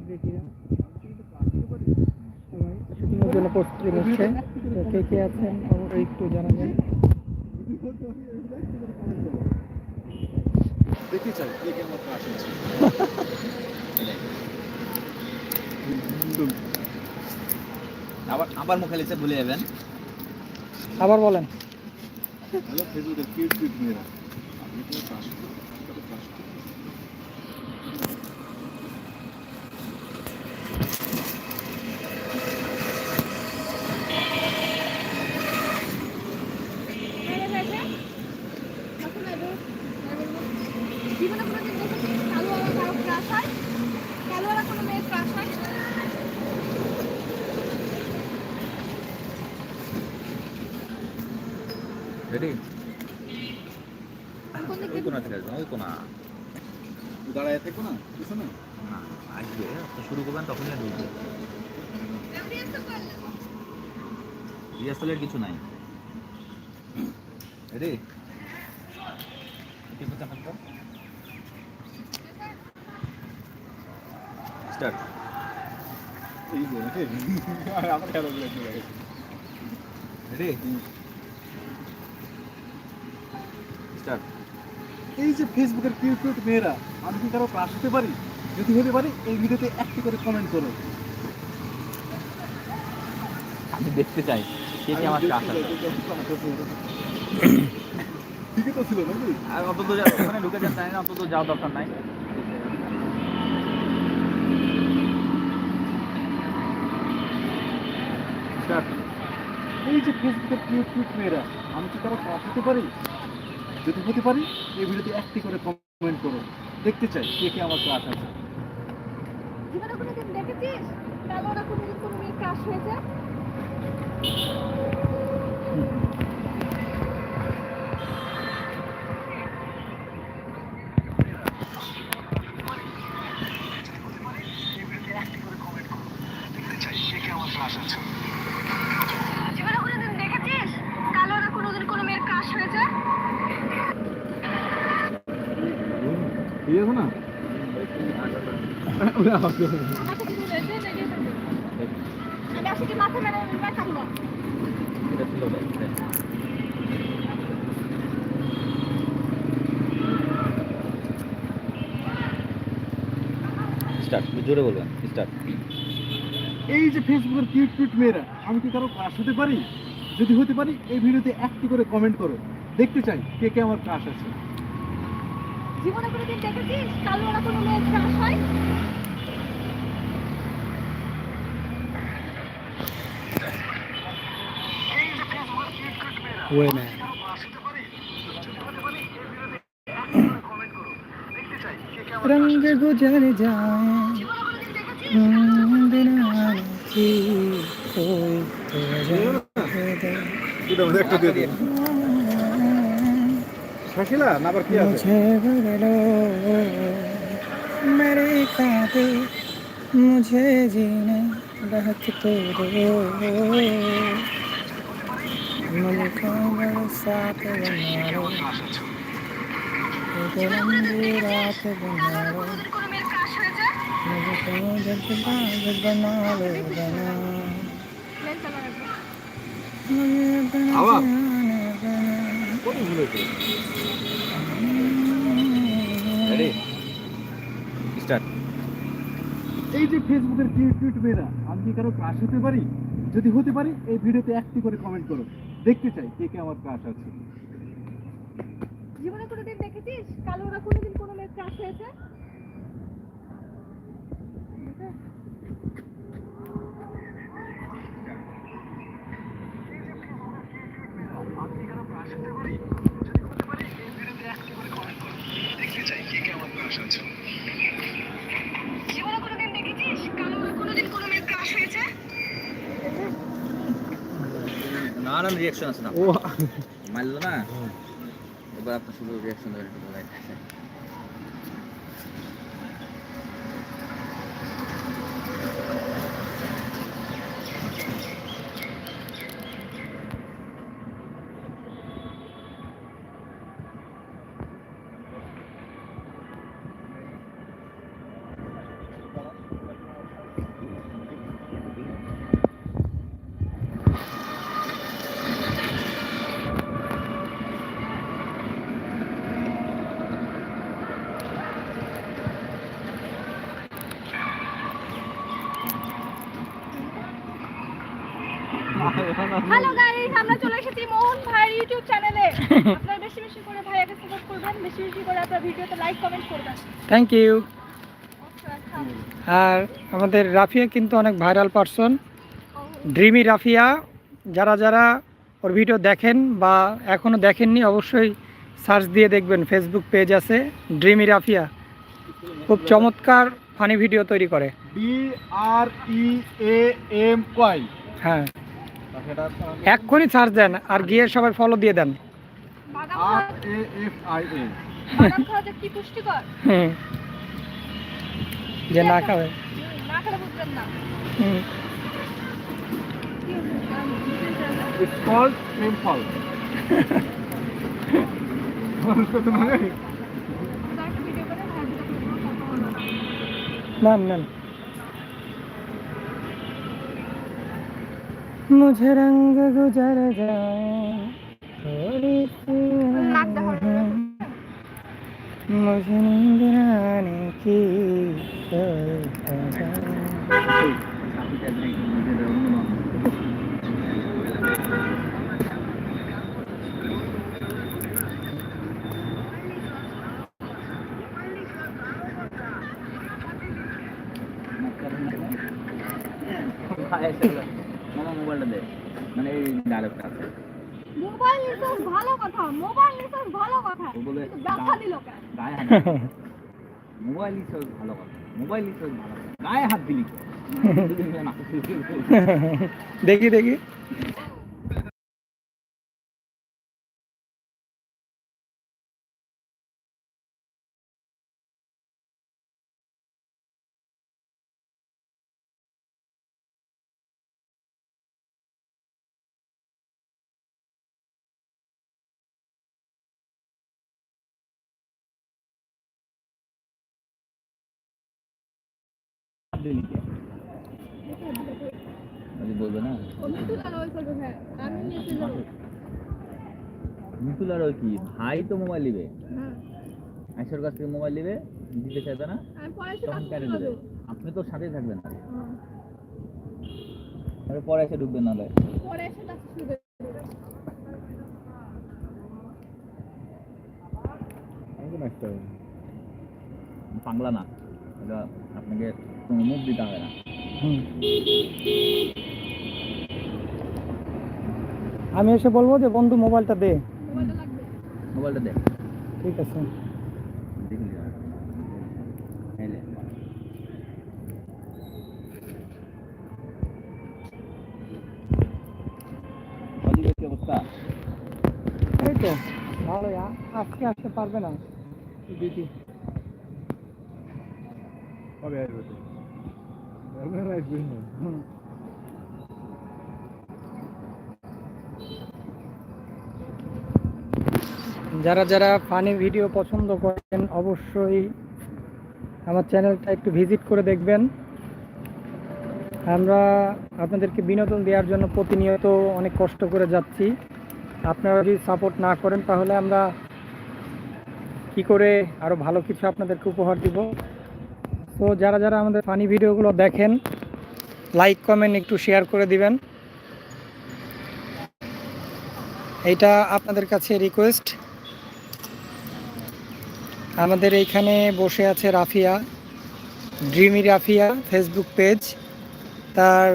সেলিব্রিটিরা সবাই শুটিংয়ের জন্য প্রস্তুতি নিচ্ছে তো কে কে আছেন অবশ্যই একটু জানাবেন দেখতে চাই কে আবার আবার মুখে লিখে ভুলে যাবেন। আবার বলেন। হ্যালো ফেসবুকের কিউট কিউট মেয়েরা। আপনি কোনো ক্রাশ ক্রাশ জীবনে কোনোদিন দেখেছিস কালোয়ালা কারও ক্রাশ হয় কালোয়ালা কোনো মেয়ের ক্রাশ হয় রেডি ওই কোনা থেকে আসবেন ওই কোনা দাঁড়ায় থেকো না কিছু না আসবে শুরু করবেন তখনই ঢুকবে রিহার্সালের কিছু নাই রেডি স্টার্ট এই যে রেডি স্টার্ট এই যে ফেসবুকের কিউট কিউট মেয়েরা আমি কি কারও ক্রাশ হতে পারি? যদি হতে পারি এই ভিডিওতে একটি করে কমেন্ট করো। আমি দেখতে চাই আমার ঠিকই তো ছিল নাকি? আর অন্তত ওখানে ঢুকে যান জানি না অন্তত দরকার নাই। এই যে ফেসবুকের কিউট কিউট মেয়েরা আমি কি কারও ক্রাশ হতে পারি? যদি হতে পারি এই ভিডিওতে একটি করে কমেন্ট করো। দেখতে চাই কে কে আমার ক্লাস আছে। জীবনে কোনোদিন দেখেছিস? কালোয়ালা কোনোদিন কোনো ক্রাশ হয়েছে জীবনে কোনোদিন দেখেছিস কালোয়ালা কোনোদিন কোনো মেয়ের ক্রাশ হয়েছে ঠিক আছে না না এটা ছিল স্টার্ট জোরে বলবেন স্টার্ট। এই যে ফেসবুকের কিউট কিউট মেয়েরা আমি কি কারও ক্রাশ হতে পারি? যদি হতে পারি এই ভিডিওতে একটি করে কমেন্ট করো। দেখতে চাই কে কে আমার ক্রাশ আছে। জীবনে কোনোদিন দেখেছিস? কালোয়ালা কোনো মেয়ের ক্রাশ হয়? ওয়ে ম্যান रंग गुजर जाए बिना की कोई तो वजह একটা দিয়ে দিন শাকিলা না আবার কি আছে मुझे बदलो मेरे कांटे मुझे जीने बहक तो दो এই যে ফেসবুকের কিউট কিউট মেয়েরা আমি কি কারও ক্রাশ হতে পারি? যদি হতে পারি, এই ভিডিওতে একটি করে কমেন্ট করো। দেখতে চাই কে কে আমার ক্রাশ আছে। জীবনে কোনোদিন দেখেছিস? কালোরা কোনোদিন কোনো মেয়ের ক্রাশ হয়েছে? জীবনে কোনোদিন দেখেছিস কালোরা কোনোদিন কোনো মেয়ের ক্রাশ হয়েছে নানান রিয়াকশন আছে না। ও মারলো না? এবার আপনার শুধু রিয়াকশন ধরে হ্যালো গাইস আমরা চলে এসেছি মোহন ভাইয়ের ইউটিউব চ্যানেলে আপনারা বেশি বেশি করে ভাইয়াকে সাপোর্ট করবেন বেশি বেশি করে আপনারা ভিডিওতে লাইক কমেন্ট করবেন। থ্যাংক ইউ আচ্ছা, আচ্ছা। আর আমাদের রাফিয়া কিন্তু অনেক ভাইরাল পারসন ড্রিমি রাফিয়া যারা যারা ওর ভিডিও দেখেন বা এখনও দেখেননি অবশ্যই সার্চ দিয়ে দেখবেন ফেসবুক পেজ আছে ড্রিমি রাফিয়া। খুব চমৎকার ফানি ভিডিও তৈরি করে। D R E A M Y হ্যাঁ। এক্ষুনি সার্চ দেন আর গিয়ে সবাই ফলো দিয়ে দেন। যে না খাবে। না না হুম। কি বুঝবেন? ইটস কল্ড ক্রিম ফল আমরা একটা ভিডিও করে ভাইয়ার ভিডিও করব, তারপর নেন নেন मुझे रंग गुजर जाए थोड़ी सी नाक दबा दो। मुझे नींद आने की মোবাইল ভালো কথা মোবাইল ভালো কথা দিল কেন? মোবাইল রিচার্জ ভালো কথা মোবাইল রিচার্জ ভালো কথা গায়ে হাত দিলি দেখি দেখি। দিলি আমি বলবে না? হ্যাঁ মিতুল আর ওই। কি? ভাই তো মোবাইল নিবে হ্যাঁ। আইসর কাছ থেকে মোবাইল নিবে দিতে চাইবে না? তখন কেন আপনি তো সাথেই থাকবেন না। পরে এসে ঢুকবেন না লয় পরে এসে কাজ শুরু করে দেবো। পাগলা না। এটা আপনাকে কোনো মুখ দিতে হবে না। হুম। আমি এসে বলব যে বন্ধু মোবাইলটা দে। মোবাইলটা দেখ ঠিক আছে। এই তো ভালো আজকে আসতে পারবে না। দিদি কবে আসবে তো এবার আসবে না হুম। যারা যারা ফানি ভিডিও পছন্দ করেন, অবশ্যই আমার চ্যানেলটা একটু ভিজিট করে দেখবেন। আমরা আপনাদেরকে বিনোদন দেওয়ার জন্য প্রতিনিয়ত অনেক কষ্ট করে যাচ্ছি। আপনারা যদি সাপোর্ট না করেন, তাহলে আমরা কি করে আরও ভালো কিছু আপনাদেরকে উপহার দিব? তো যারা যারা আমাদের ফানি ভিডিওগুলো দেখেন লাইক কমেন্ট একটু শেয়ার করে দিবেন। এটা আপনাদের কাছে রিকোয়েস্ট আমাদের এইখানে বসে আছে Rafia dreamy Rafia Facebook page তার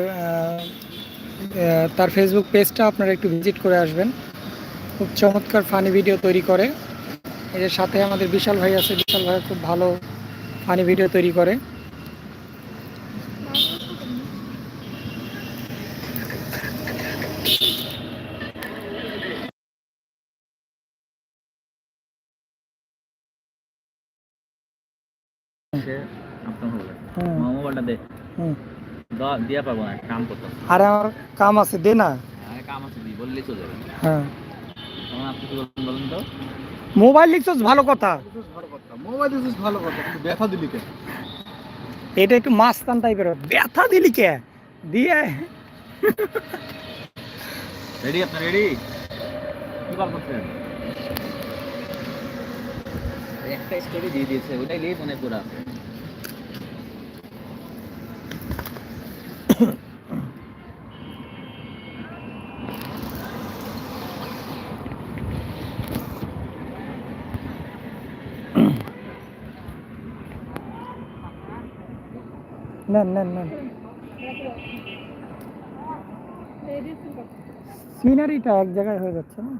তার ফেসবুক পেজটা আপনারা একটু ভিজিট করে আসবেন। খুব চমৎকার ফানি ভিডিও তৈরি করে। এর সাথে আমাদের বিশাল ভাই আছে, বিশাল ভাই খুব ভালো ফানি ভিডিও তৈরি করে। সে হুম। আমার মোবাইলটা দে। হুম। দিয়া পাবো না কাম করতে আর আমার কাম আছে দে না। আরে কাম আছে দি বললেই চলে যাবে। হ্যাঁ। আপনি কি বলবেন বলেন তো। মোবাইল লিখছস ভালো কথা রিচার্জ ভালো কথা। মোবাইল লিখছস ভালো কথা ব্যথা দিলি কে এটা একটু মাস্তান টাইপের ব্যথা দিলি কে? দিয়ে। রেডি আপনি রেডি কি করছেন? একটা স্টোরি দিয়ে দিয়েছে ওটাই লিখ মনে পুরা। নেন নেন নেন। সিনারিটা এক জায়গায় হয়ে যাচ্ছে না?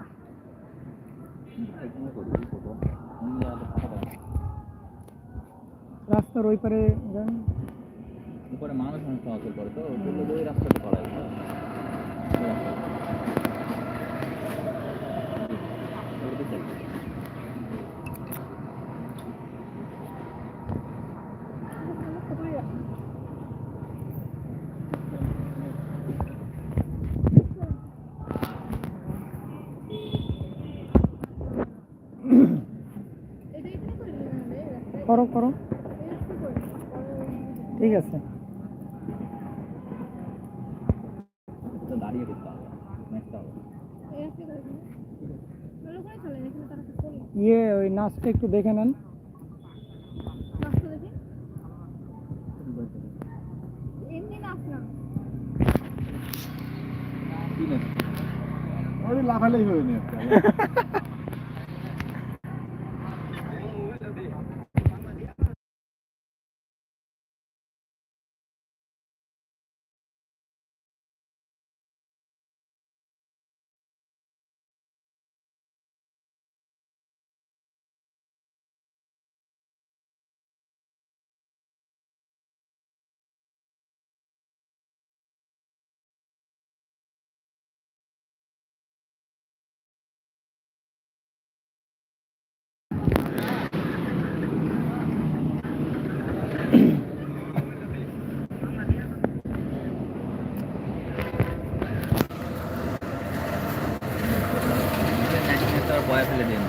রাস্তার ওই পারে যান। উপরে মানুষ মানুষ চলাচল করে তো রাস্তাটা যে ওই রাস্তাতে করা যায় এটা এখানে করে দিলাম রে রাস্তায় করো করো এসে করে ঠিক আছে তো দাঁড়িয়ে করতে হবে ম্যাচটা হবে এসে করে দিলাম ভালো করে চলে এখানে তারা করে ইয়ে ওই নাচটা একটু দেখে নেন। ঠিক আছে লাফালেই হয়ে নি একটা ন্যাশনাল বয়া ফেলে দিন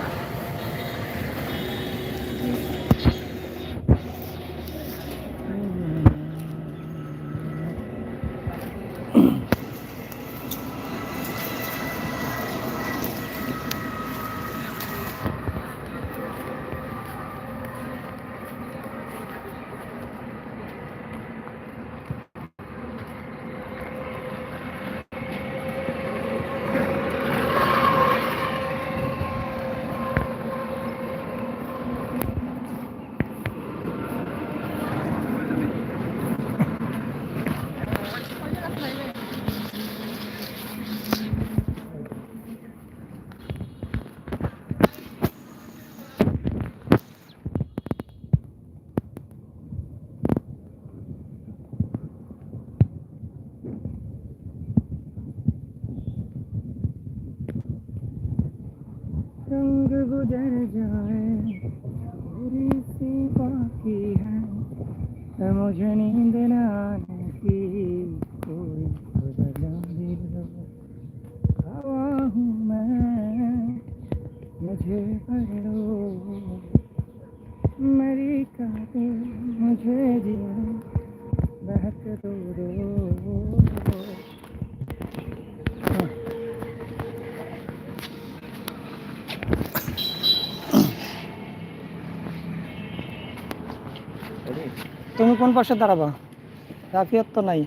गुजर जाए। थोड़ी सी बाकी है तो मुझे नींद न आने की कोई हवा हूँ मैं, मुझे भर लो। मेरी काटे मुझे जिया, बहक दो दो। কোন পাশে দাঁড়াবা? রাফিয়ার তো নাই।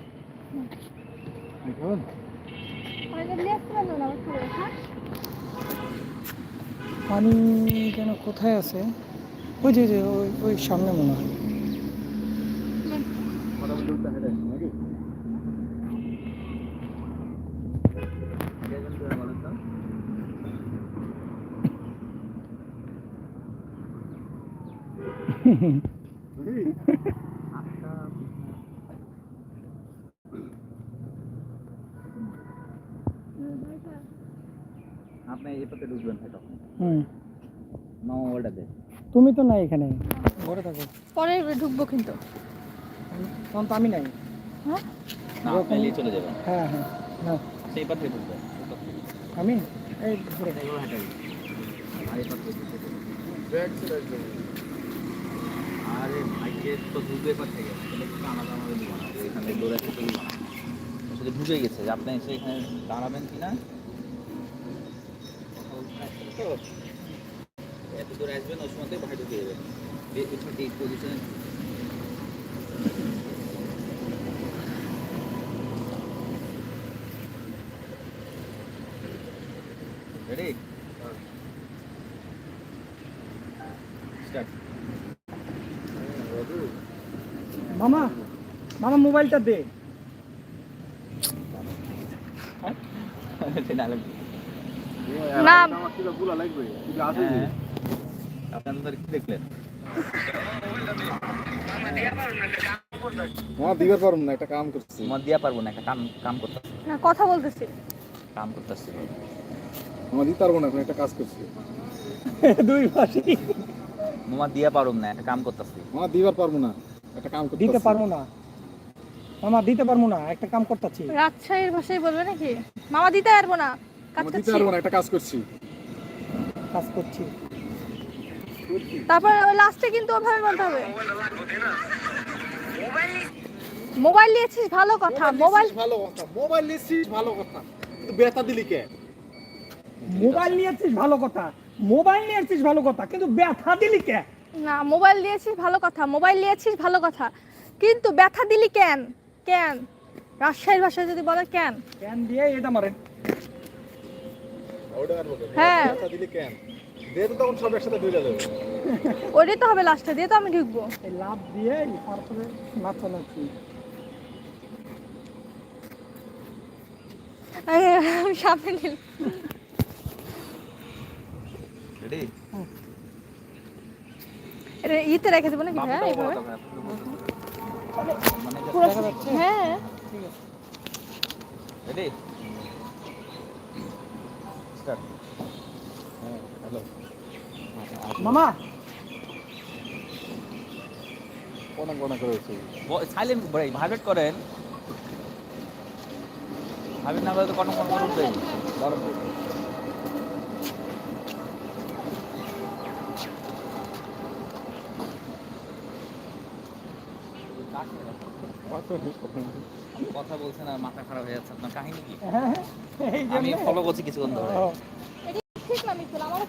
পানি যেন কোথায় আছে? ওই যে, ওই ওই সামনে মনে হয়। মোটামুটি উল্টা হেঁটে আসছি নাকি বুঝলি? আপনি এই পথে ঢুকবেন হয় তখন হুম। মামা ওটা তুমি তো নাই এখানে। ঘরে থাকো। পরে ঢুকবো কিন্তু। তখন তো আমি নাই। হ্যাঁ? না আপনি নিয়ে চলে যাবেন। হ্যাঁ হ্যাঁ হ্যাঁ সেই পথে ঢুকবেন। আমি? এই ঘুরে এইভাবে হেঁটে যাবেন। আর পথ। আরে ভাইকে তো ঢুকবে পথ আলাদা না যে এখানে দৌড়ে একটু দিব না ওর সাথে ঢুকে গেছে। যে আপনি এসে এখানে দাঁড়াবেন কি না কথা বলতে আসলে তো এত দূরে আসবেন ওই সময় ভাই ঢুকে যাবেন ছোটি পজিশনে রেডি স্টার্ট মামা মামা মোবাইলটা দে ডায়লগ না। হ্যাঁ। দিবার না একটা কাম করছি। তোমার দিয়া পারব না একটা কাম কাম করতে না কথা বলতেছি। কাম করতেছি। আমার দিতে পারব না এখন একটা কাজ করছি। দুই পাশে মোমা দিয়া পারুম না একটা কাম করতেছি। দিবার পারব না একটা কাম দিতে পারব না। মামা দিতে পারব না একটা কাম করতেছি। রাজশাহীর ভাষায় বলবে নাকি? মামা দিতে পারব না। কাজ করছি। একটা কাজ করছি। কাজ করছি। তারপর ওই লাস্টে কিন্তু ওভাবে বলতে হবে। মোবাইল নিয়েছিস ভালো কথা। মোবাইল ভালো কথা। মোবাইল নিচ্ছিস ভালো কথা। বেতা দিলি কে? মোবাইল নিয়েছিস ভালো কথা। মোবাইল নিয়েছিস ভালো কথা। কিন্তু ব্যথা দিলি কে? না মোবাইল নিয়েছিস ভালো কথা। মোবাইল নিয়েছিস ভালো কথা। কিন্তু ব্যথা দিলি কেন? কেন? রাজশাহীর ভাষায় যদি বলে কেন? ক্যান দিয়ে এটা মারেন? হ্যাঁ। বেতা দিলি কেন? দে তো তখন সব একসাথে যাবে। ওইটাই তো হবে লাস্টে দিয়ে তো আমি ঢুকবো। লাভ দিয়ে তারপরে নাচানাচি। এই, আমি সামনে নিল রেডি এটা ইতে রেখে দেবো নাকি? হ্যাঁ এইভাবে হ্যাঁ। রেডি স্টার্ট হ্যাঁ হ্যালো মামা। কোনা কোনা করে হচ্ছে সাইলেন্ট ভাইব্রেট করেন। ভাইব্রেট না করে তো কটন কটন করে উঠবে কথা বলছেন আর মাথা খারাপ হয়ে যাচ্ছে আপনার কাহিনী কি? হ্যাঁ, আমি ফলো করছি কিছুক্ষণ ধরে ও, এটা ঠিক না মিথুল আমারও পছন্দ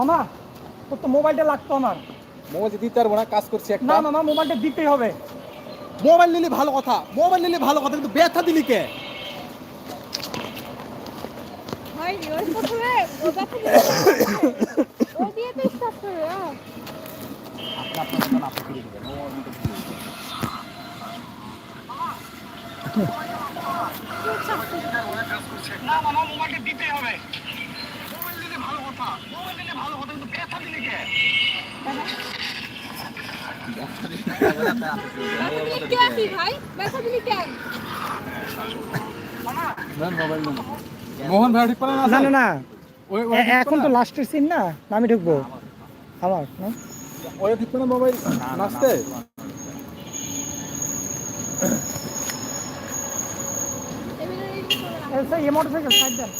মামা তোর তো মোবাইলটা লাগতো আমার। মোবাইল দিতে পারব না কাজ করছি না মামা মোবাইলটা দিতেই হবে। মোবাইল নিলে ভালো কথা মোবাইল নিলে ভালো কথা কিন্তু ব্যথা দিলি কে। না মামা মোবাইলটা দিতেই হবে। মোহন ভাই ঠিক না না না এখন তো লাস্টের সিন না? আমি ঢুকবো। আমার না? ওই ঠিক পারে মোবাইল না, না, নাচতে মোটরসাইকেল সাইড দেন।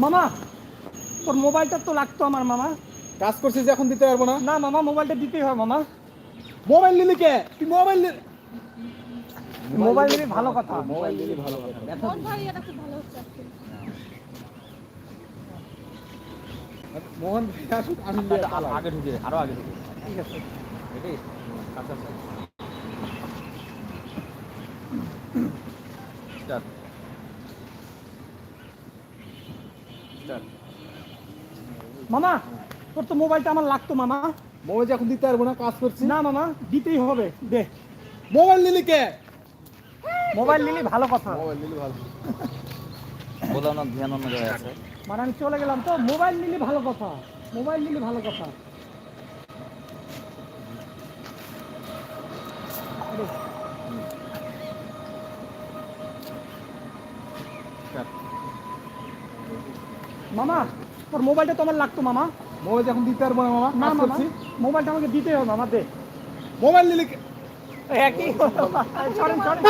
মামা তোর মোবাইলটা তো লাগতো আমার মামা। কাজ করছিস যে এখন দিতে পারব না? না মামা মোবাইলটা দিতেই হয় মামা। মোবাইল নিলি কে? তুই মোবাইল নিলি মোবাইল নিলে ভালো কথা। মোবাইল নিলি ভালো কথা। ভারী এটা খুব ভালো হচ্ছে মোহন ভাই আসুক আমি না। নিয়ে আ- পালাই। আগে ঢুকে আরও আগে ঢুকে ঠিক আছে। রেডি? কাছে স্টার্ট স্টার্ট মামা তোর তো মোবাইলটা আমার লাগতো মামা। মোবাইল এখন দিতে পারব না কাজ করছি। না মামা দিতেই হবে দে। মোবাইল নিলি কে? মোবাইল নিলে ভালো কথা। মোবাইল নিলি ভালো। বললাম না ধ্যান অন্য জায়গায় আছে। মানে আমি চলে গেলাম তো মোবাইল নিলে ভালো কথা। মোবাইল নিলে ভালো কথা। মামা তোর মোবাইলটা তো আমার লাগতো মামা। মোবাইল এখন দিতে পারব না মামা। না মামা। মোবাইলটা আমাকে দিতেই হবে মামা দে। মোবাইল নিলি কে? একই। সরেন সরেন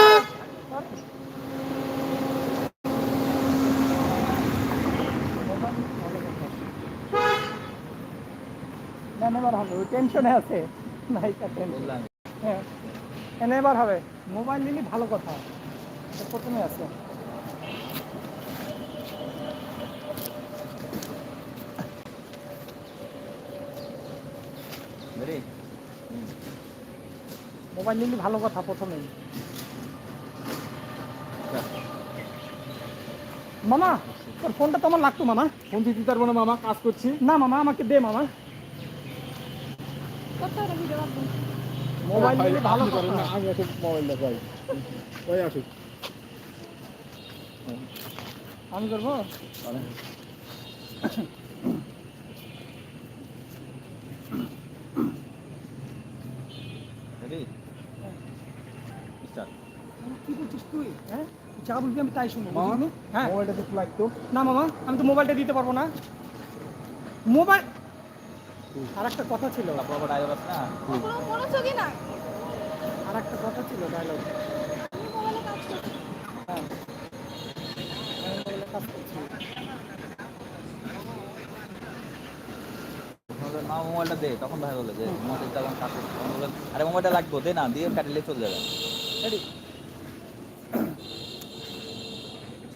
না নেবার হবে টেনশনে আছে। নায়িকা টেনশন। হ্যাঁ। এনে এবার হবে। মোবাইল নিলে ভালো কথা। এটা প্রথমে আছে। মোবাইল নিলে ভালো কথা প্রথমেই। মামা তোর ফোনটা তো আমার লাগতো মামা। ফোন দিতে পারব না মামা কাজ করছি। না মামা আমাকে দে মামা। মোবাইল নিলে ভালো না, আমি এখন মোবাইলটা পাই। ওই আসুক। আমি করব রেডি স্টার্ট কি বলছিস তুই হ্যাঁ যা বলবি আমি তাই শুনব? বুঝলি? হ্যাঁ। মোবাইলটা একটু লাগতো না মামা আমি তো মোবাইলটা দিতে পারব না। মোবাইল আর একটা কথা ছিল। আবার ডায়লগ আছে না মনোযোগই না। আর একটা কথা ছিল ডায়লগ আমি মোবাইলে কাজ করছি। হ্যাঁ। মা মোবাইলটা দে তখন ভাই বলে যে তখন তখন আরে মোবাইলটা লাগবে দে না দিয়ে কাটিলে চলে যাবে।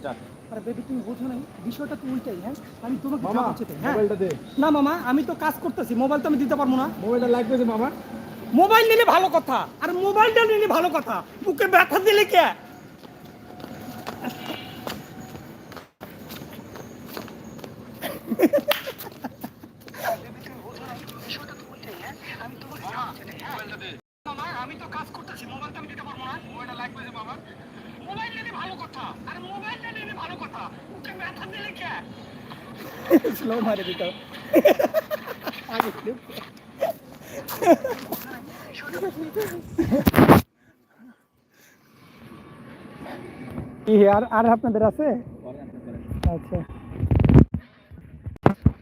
স্টার্ট আরে বেবি তুমি বোঝো নাই বিষয়টা তো উল্টাই হ্যাঁ? আমি তোমাকে মামা হ্যাঁ? মোবাইলটা দে। না মামা আমি তো কাজ করতেছি মোবাইল তো আমি দিতে পারব না। মোবাইলটা লাগবে যে মামা? মোবাইল নিলে ভালো কথা আর মোবাইলটা নিলে ভালো কথা। বুকে ব্যথা দিলে কে আমি তো কাজ করতেছি মোবাইল তো আমি দিতে পারব না মোবাইলটা লাগবে যে বাবা মোবাইল নিলে ভালো কথা আর মোবাইলটা নিলে ভালো কথা বুকে ব্যথা দিলে কে স্লো মারে দিত। কি আর আর আপনাদের আছে? আচ্ছা।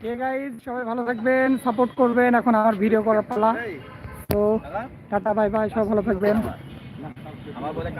কে গাইজ সবাই ভালো থাকবেন সাপোর্ট করবেন এখন আমার ভিডিও করার পালা। তো টাটা বাই বাই সবাই ভালো থাকবেন। আমার বলে